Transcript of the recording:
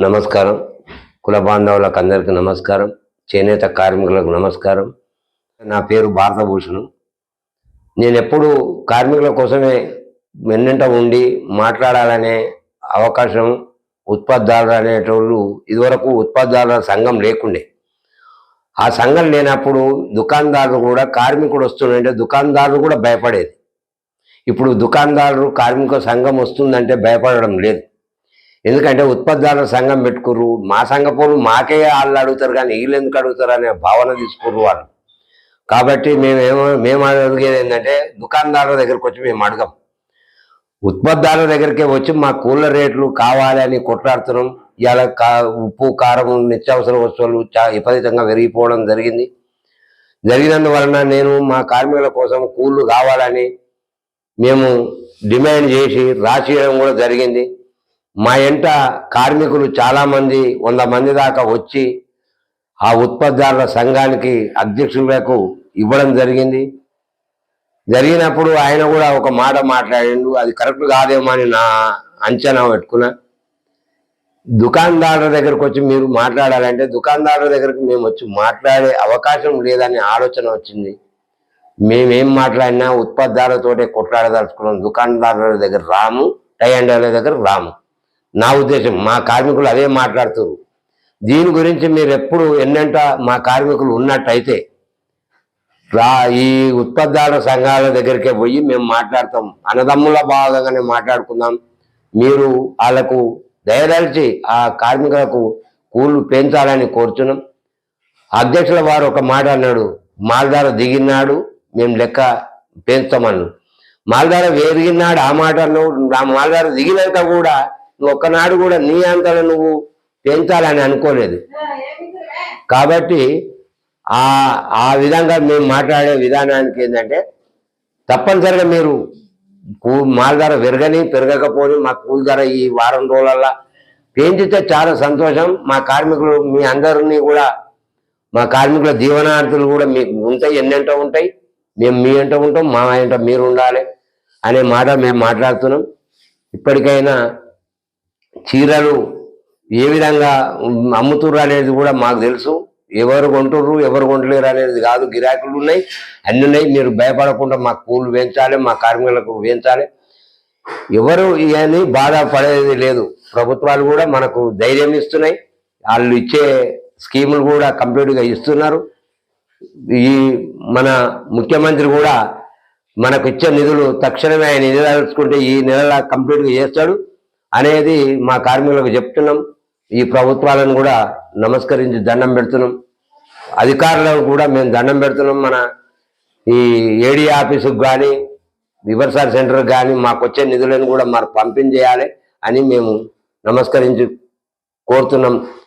నమస్కారం. కుల బాంధవులకు అందరికీ నమస్కారం. చేనేత కార్మికులకు నమస్కారం. నా పేరు భారతభూషణం. నేను ఎప్పుడు కార్మికుల కోసమే వెన్నంట ఉండి మాట్లాడాలనే అవకాశం ఉత్పత్తిదారులు అనేటోళ్ళు ఇదివరకు ఉత్పత్తిదారుల సంఘం లేకుండే. ఆ సంఘం లేనప్పుడు దుకాణదారులు కూడా కార్మికుడు వస్తుందంటే దుకాణదారులు కూడా భయపడేది. ఇప్పుడు దుకాణదారులు కార్మిక సంఘం వస్తుందంటే భయపడడం లేదు. ఎందుకంటే ఉత్పత్తిదారుల సంఘం పెట్టుకుర్రు. మా సంఘపోలు మాకే వాళ్ళు అడుగుతారు కానీ వీళ్ళు ఎందుకు అడుగుతారు అనే భావన తీసుకుర్రు వాళ్ళు. కాబట్టి మేమేమో మేము అడిగేది ఏంటంటే దుకాణదారుల దగ్గరికి వచ్చి మేము అడగం. ఉత్పత్తిదారుల దగ్గరికి వచ్చి మా కూల రేట్లు కావాలి అని కొట్లాడుతున్నాం. ఇవాళ కా ఉప్పు కారం నిత్యావసర వస్తువులు చా విపరీతంగా పెరిగిపోవడం జరిగింది. జరిగినందువలన నేను మా కార్మికుల కోసం కూళ్ళు కావాలని మేము డిమాండ్ చేసి రాసియడం కూడా జరిగింది. మా ఇంట కార్మికులు చాలామంది వంద మంది దాకా వచ్చి ఆ ఉత్పత్తిదారుల సంఘానికి అధ్యక్షులకు ఇవ్వడం జరిగింది. జరిగినప్పుడు ఆయన కూడా ఒక మాట మాట్లాడిండు అది కరెక్ట్ కాదేమో అని నా అంచనా పెట్టుకున్నా. దుకాణదారుల దగ్గరకు వచ్చి మీరు మాట్లాడాలంటే దుకాణదారుల దగ్గరకు మేము వచ్చి మాట్లాడే అవకాశం లేదని ఆలోచన వచ్చింది. మేమేం మాట్లాడినా ఉత్పత్తిదారులతోటే కొట్లాడదలుచుకున్నాం. దుకాణదారుల దగ్గర రాము టై అండ్ దగ్గర రాము. నా ఉద్దేశం మా కార్మికులు అదే మాట్లాడుతారు దీని గురించి మీరు ఎప్పుడు ఎన్నంట మా కార్మికులు ఉన్నట్టయితే రా ఈ ఉత్పత్తిదారుల సంఘాల దగ్గరికే పోయి మేము మాట్లాడతాం. అన్నదమ్ముల భాగంగానే మాట్లాడుకుందాం. మీరు వాళ్ళకు దయదలిచి ఆ కార్మికులకు కూళ్ళు పెంచాలని కోరుచున్నాం. అధ్యక్షుల వారు ఒక మాట అన్నాడు మాల్దార దిగినాడు మేము లెక్క పెంచుతామన్నాడు. మాల్దార వేరిగినాడు ఆ మాట అన్నాడు ఆ మాల్దార దిగినాక కూడా ఒక్కనాడు కూడా నీ అంతలో నువ్వు పెంచాలని అనుకోలేదు. కాబట్టి ఆ ఆ విధంగా మేము మాట్లాడే విధానానికి ఏంటంటే తప్పనిసరిగా మీరు మాల ధర విరగని పెరగకపోని మా కూలి ధర ఈ వారం రోజులల్లా పెంచితే చాలా సంతోషం. మా కార్మికులు మీ అందరినీ కూడా మా కార్మికుల జీవనార్థులు కూడా మీకు ఉంటాయి ఎన్నెంటో ఉంటాయి. మేము మీ ఎంట ఉంటాం మా ఎంట మీరు ఉండాలి అనే మాట మేము మాట్లాడుతున్నాం. ఇప్పటికైనా చీరలు ఏ విధంగా అమ్ముతుర్రు అనేది కూడా మాకు తెలుసు. ఎవరు కొంటుర్రు ఎవరు కొంటలేరు అనేది కాదు. గిరాకులు ఉన్నాయి అన్ని ఉన్నాయి. మీరు భయపడకుండా మా కూలు పెంచాలి మా కార్మికులకు పెంచాలి ఎవరు ఇవన్నీ బాధపడేది లేదు. ప్రభుత్వాలు కూడా మనకు ధైర్యం ఇస్తున్నాయి. వాళ్ళు ఇచ్చే స్కీములు కూడా కంప్లీట్గా ఇస్తున్నారు. ఈ మన ముఖ్యమంత్రి కూడా మనకు ఇచ్చే నిధులు తక్షణమే ఆయన నిధులుచుకుంటే ఈ నెల కంప్లీట్గా చేస్తాడు. అనేది మా కార్మికులకు చెప్తున్నాం. ఈ ప్రభుత్వాలను కూడా నమస్కరించి దండం పెడుతున్నాం. అధికారులకు కూడా మేము దండం పెడుతున్నాం. మన ఈ ఏడీ ఆఫీసుకు కానీ రివర్సార్ సెంటర్కి కానీ మాకు వచ్చే నిధులను కూడా మాకు పంపించేయాలి అని మేము నమస్కరించి కోరుతున్నాం.